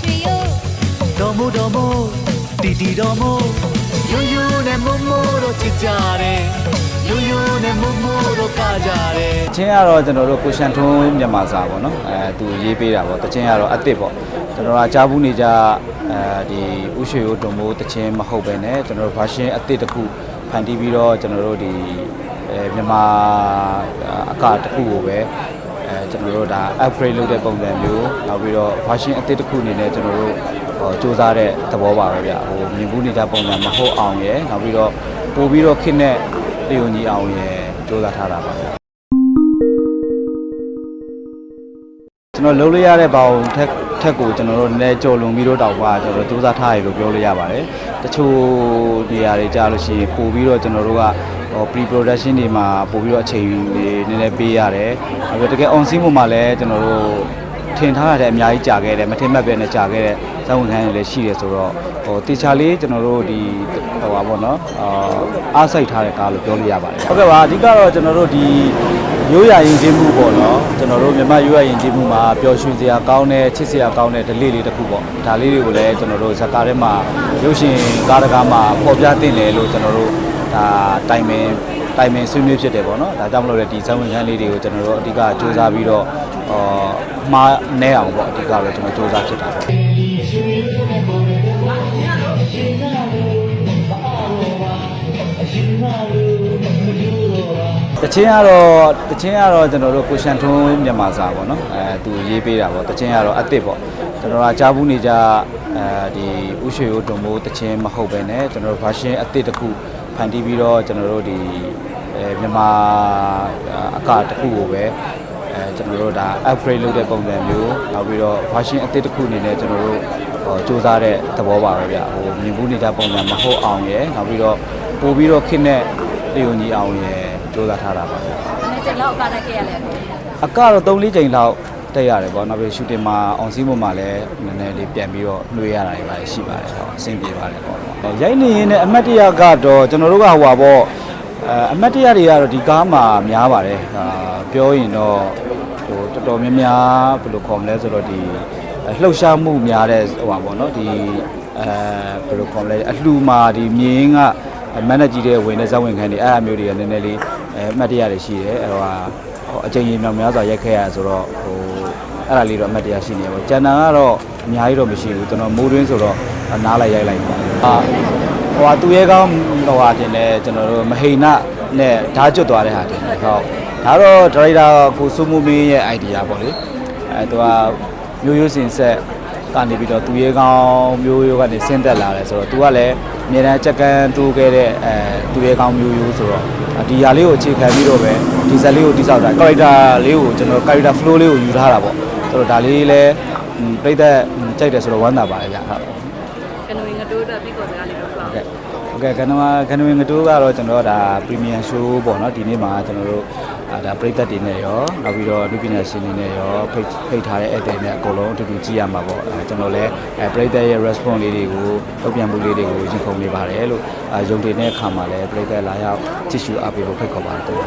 ရွှေရိုးတော်မို့တော်မို့တီတီတော်မို့ယွန်းယွန်းနဲ့မို့မို့တော့ချစ်ကြတယ်ယွန်းယွန်းနဲ့မို့မို့တော့ကကြတယ်တချင်းကတော့ကျွန်တော်တို့ကိုရှန်ထွန်းမြန်မာစာပေါ့နော်အဲသူရေးပေးတာပေါ့တချင်းကတော့အစ်စ်ပေါ့ကျွန်တော်ကကြားဘူးနေကြအဲဒီဥရွှေဦးတုံမိုးတချင်းမဟုတ်ပဲねကျွန်တော်တို့ version အစ်စ်တစ်ခုဖန်တီးပြီးတော့ကျွန်တော်တို့ဒီအဲမြန်မာအကတစ်ခုကိုပဲအဲ ကျွန်တော်တို့ဒါ upgrade လုပ်တဲ့ပုံစံမျိုးနောက်ပြီးတော့ version အစ်စ်တစ်ခုအနေနဲ့ကျွန်တော်တို့ဟိုစူးစမ်းတဲ့သဘောပါပဲဗျဟိုမြင်ဘူးနေကြပုံစံမဟုတ်အောင်ရယ်နောက်ပြီးတော့ပို့ပြီးတော့ခစ်နဲ့တယုံကြီးအောင်ရယ်စူးစမ်းထားတာပါဗျကျွန်တော်လုံးလို့ရတဲ့ဘောင်ထက်ထက်ကိုကျွန်တော်တို့နည်းနည်းကြော်လွန်ပြီးတော့တောက်ပါကျွန်တော်တို့စူးစမ်းထားရလို့ပြောလို့ရပါတယ်တချို့နေရာတွေကြားလို့ရှိရင်ပို့ပြီးတော့ကျွန်တော်တို့က ဟို pre production တွေမှာပို့ပြီးတော့အချိန်တွေနည်းနည်းပေးရတယ်နောက်ပြီးတကယ် on scene ပုံမှာလည်းကျွန်တော်တို့ထင်ထားတဲ့အများကြီးကြာခဲ့တယ်မထင်မှတ်ပဲနဲ့ကြာခဲ့တဲ့ဇာတ်ဝင်ခန်းတွေလည်းရှိတယ်ဆိုတော့ဟိုတေချာလေးကျွန်တော်တို့ဒီဟိုပါပေါ့နော်အာအားစိုက်ထားတဲ့ကားလို့ပြောလို့ရပါတယ်ဟုတ်ကဲ့ပါအဓိကတော့ကျွန်တော်တို့ဒီရိုးရာယဉ်ကျေးမှုပေါ့နော်ကျွန်တော်တို့မြန်မာရိုးရာယဉ်ကျေးမှုမှာပျော်ရွှင်စရာကောင်းတဲ့ချစ်စရာကောင်းတဲ့ဓလေ့လေးတစ်ခုပေါ့ဒါလေးတွေကိုလည်းကျွန်တော်တို့ဇာတ်ကားထဲမှာရုပ်ရှင်ကားတကားမှာပေါ်ပြတင်တယ်လို့ကျွန်တော်တို့ ဒါတိုင်ပင်တိုင်ပင်ဆွေးနွေးဖြစ်တယ်ပေါ့နော်ဒါကြောင့်မလို့လည်းဒီဇာတ်ဝင်ခန်းလေးတွေကိုကျွန်တော်တို့အဓိကစူးစမ်းပြီးတော့အာမှားနေအောင်ပေါ့အဓိကတော့ကျွန်တော်စူးစမ်းဖြစ်တာပေါ့တချင်းကတော့တချင်းကတော့ကျွန်တော်တို့ကိုရှန်ထွန်းမြန်မာစာပေါ့နော်အဲသူရေးပေးတာပေါ့တချင်းကတော့အစ်စ်ပေါ့ကျွန်တော်ကကြားဘူးနေကြအဲဒီဥရွှေဦးတုံမိုးတချင်းမဟုတ်ပဲねကျွန်တော်တို့ version အစ်စ်တစ်ခု ဖန်တီးပြီးတော့ကျွန်တော်တို့ဒီအဲမြန်မာအကတစ်ခုကိုပဲအဲကျွန်တော်တို့ဒါ upgrade လုပ်တဲ့ပုံစံမျိုးနောက်ပြီးတော့ version အစ်စ်တစ်ခုအနေနဲ့ကျွန်တော်တို့ဟိုစူးစမ်းတဲ့သဘောပါပဲဗျဟိုမြင်ဘူးနေကြပုံစံမဟုတ်အောင်ရယ်နောက်ပြီးတော့ပို့ပြီးတော့ခစ်နဲ့တယုံကြီးအောင်ရယ်စူးစမ်းထားတာပါဗျနည်းချက်လောက်ကားတက်ခဲ့ရလဲအကတော့3လေးချိန်လောက် တက်ရတယ်ပေါ့နောက်ပြီးရှူတင်မှာအောင်စီးမှုမှာလည်းနည်းနည်းလေးပြန်ပြီးတော့နှွေးရတာတွေပါရှိပါတယ်ဟုတ်အဆင်ပြေပါတယ်ပေါ့ရိုက်နေရင်လည်းအမတ်တရကတော့ကျွန်တော်တို့ကဟိုပါပေါ့အဲအမတ်တရတွေကတော့ဒီကားမှာများပါတယ်အာပြောရင်တော့ဟိုတော်တော်များများဘယ်လိုခေါ်မလဲဆိုတော့ဒီလှုပ်ရှားမှုများတဲ့ဟိုပါပေါ့နော်ဒီအဲဘယ်လိုခေါ်မလဲအလှူမှာဒီမြင်းကမန်နေဂျီတဲ့ဝင်တဲ့ဇာဝင်ခန်းတွေအဲ့အမျိုးတွေကနည်းနည်းလေးအဲအမတ်တရတွေရှိတယ်အဲ့တော့ဟိုအချိန်ကြီးမြောင်များစွာရက်ခဲ့ရဆိုတော့ဟို အဲ့ဒါလေးတော့အမှတ်တရရှိနေပါဘူး။ကျန်တာကတော့အများကြီးတော့မရှိဘူး။ကျွန်တော်မိုးတွင်းဆိုတော့နားလိုက်ရိုက်လိုက်ပါ။အာဟိုဟာသူရဲကောင်းဟိုဟာတင်လဲကျွန်တော်တို့မဟိနနဲ့ဓာတ်ကျွတ်သွားတဲ့ဟာတင်တယ်ဟုတ်။ဒါတော့ဒရိုက်တာကိုစုမှုမင်းရဲ့ idea ပေါ့လေ။အဲသူကမျိုးရိုးစင်ဆက် ကနေပြီးတော့သူရဲကောင်းမျိုးရိုးကနေဆင်းသက်လာတယ်ဆိုတော့သူကလည်းအမြဲတမ်းချက်ကန်းတိုးခဲ့တဲ့အဲသူရဲကောင်းမျိုးရိုးဆိုတော့ဒီဟာလေးကိုအခြေခံပြီးတော့ပဲဒီဇက်လေးကိုတိစောက်တာ character လေးကိုကျွန်တော် character flow လေးကိုယူထားတာပေါ့ဆိုတော့ဒါလေးလည်းပြိတ္တကြိုက်တယ်ဆိုတော့ဝမ်းသာပါတယ်ဗျဟုတ်ကနဝင်းင တိုးအတွက်ပြီးကိုစကားလေးပြောပြပါဦးဟုတ်ကဲ့ဟုတ်ကဲ့ကနမကနဝင်ငတိုးကတော့ကျွန်တော်ဒါ premium show ပေါ့နော်ဒီနေ့မှာကျွန်တော်တို့ဒါပရိသတ်တွေနဲ့ရောနောက်ပြီးတော့လူပညာရှင်တွေနဲ့ရောဖိတ်ဖိတ်ထားတဲ့ဧည့်သည်နဲ့အကုန်လုံးအတူတူကြည့်ရမှာပေါ့အဲကျွန်တော်လည်းအဲပရိသတ်ရဲ့ response လေးတွေကိုတုံ့ပြန်မှုလေးတွေကိုရင်ခုန်နေပါတယ်လို့ယုံတည်တဲ့အခါမှာလည်းပရိသတ်လာရောက်ကြည့်ရှုအားပေးဖို့ဖိတ်ခေါ်ပါတယ်